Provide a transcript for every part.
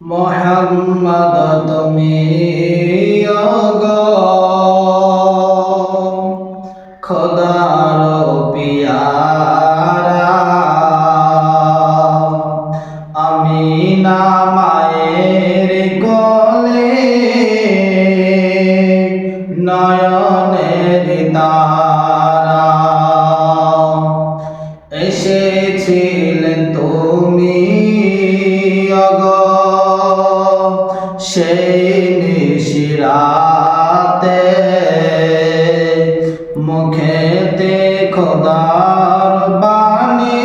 মোহাম্মদ তুমি আমি না কোলে নয়নের তারা। এসেছিলেন সেই নিশিরাতে মুখেতে খোদার বাণী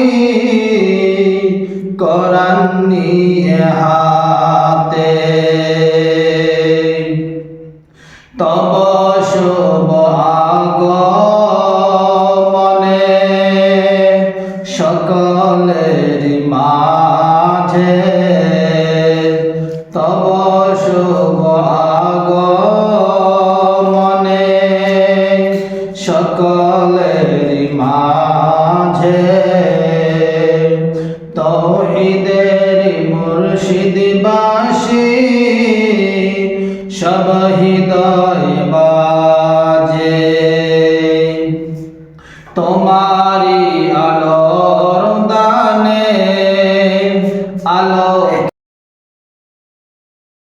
কোরআন নিয়ে হাতে। তব শুভ আগমনে সকলের মাঝে তব সকলের মাঝে। তৌহিদের মুর্শিদবাসী সব হৃদয় বাজে। তোমারি আলো